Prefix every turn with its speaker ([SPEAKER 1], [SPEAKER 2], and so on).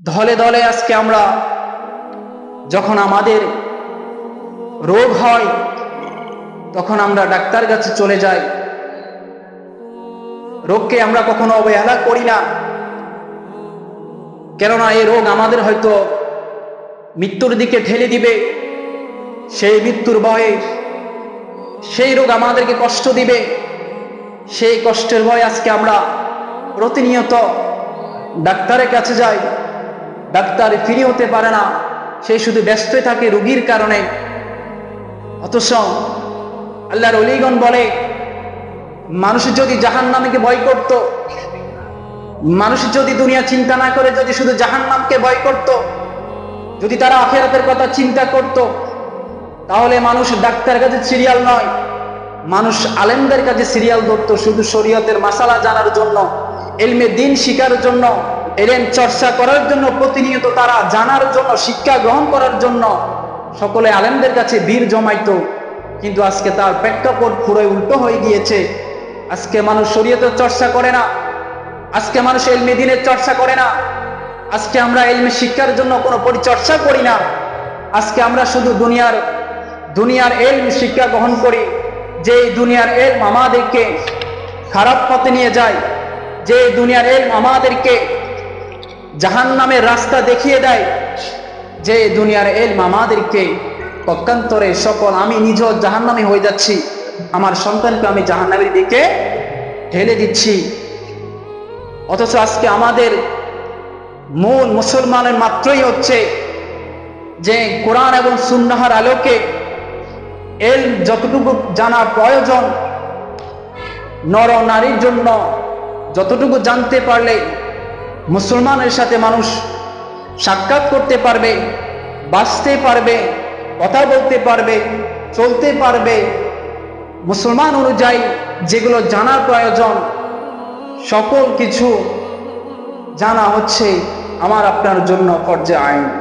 [SPEAKER 1] দলে দলে আজকে আমরা যখন আমাদের রোগ হয়, তখন আমরা ডাক্তার কাছে চলে যাই। রোগকে আমরা কখনো অবহেলা করি না। কেননা এই রোগ আমাদের হয়তো মৃত্যুর দিকে ঠেলে দিবে, সেই মৃত্যুর ভয়ে সেই রোগ আমাদেরকে কষ্ট দিবে। সেই কষ্টের ভয় আজকে আমরা প্রতিনিয়ত ডাক্তারের কাছে যাই। ডাক্তার ফিরি হতে পারে না। সে শুধু ব্যস্ত থাকে রুগীর কারণে। অথচ আল্লাহর অলিগণ বলে, মানুষ যদি জাহান নামকে ভয় করত মানুষ যদি দুনিয়া চিন্তা না করে যদি শুধু জাহান নামকে ভয় করত যদি তারা আখেরাতের কথা চিন্তা করত, তাহলে মানুষ ডাক্তারের কাছে সিরিয়াল নয়, মানুষ আলেমদের কাছে সিরিয়াল ধরতো শুধু শরীয়তের মাসালা জানার জন্য, এলমে দিন শিকার জন্য। এলেন চর্চা করার জন্য প্রতিনিয়ত তারা জানার জন্য, শিক্ষা গ্রহণ করার জন্য সকলে আলেমদের কাছে বীর জমাইতো। কিন্তু আজকে তার প্রেক্ষাপট পুরো উল্টো হয়ে গিয়েছে। আজকে মানুষ শরীয়তের চর্চা করে না। আজকে মানুষ এলমে দিনের চর্চা করে না। আজকে আমরা এলমে শিক্ষার জন্য কোনো পরিচর্চা করি না। আজকে আমরা শুধু দুনিয়ার দুনিয়ার এলম শিক্ষা গ্রহণ করি। যে দুনিয়ার এলম আমাদেরকে খারাপ পথে নিয়ে যায় যে দুনিয়ার এলম আমাদেরকে জাহান নামের রাস্তা দেখিয়ে দেয় যে দুনিয়ার এলম আমাদেরকে পক্ষান্তরে সকল আমি নিজ জাহান নামে হয়ে যাচ্ছি। আমার সন্তানকে আমি জাহান নামের দিকে ঠেলে দিচ্ছি। অথচ আজকে আমাদের মূল মুসলমানের মাত্রই হচ্ছে যে কোরআন এবং সুন্নাহার আলোকে এল যতটুকু জানা প্রয়োজন, নর নারীর জন্য যতটুকু জানতে পারলে মুসলমানের সাথে মানুষ সাক্ষাৎ করতে পারবে, বাঁচতে পারবে, কথা বলতে পারবে, চলতে পারবে। মুসলমান অনুযায়ী যেগুলো জানার প্রয়োজন, সকল কিছু জানা হচ্ছে আমার আপনার জন্য পর্যায়ে আইন।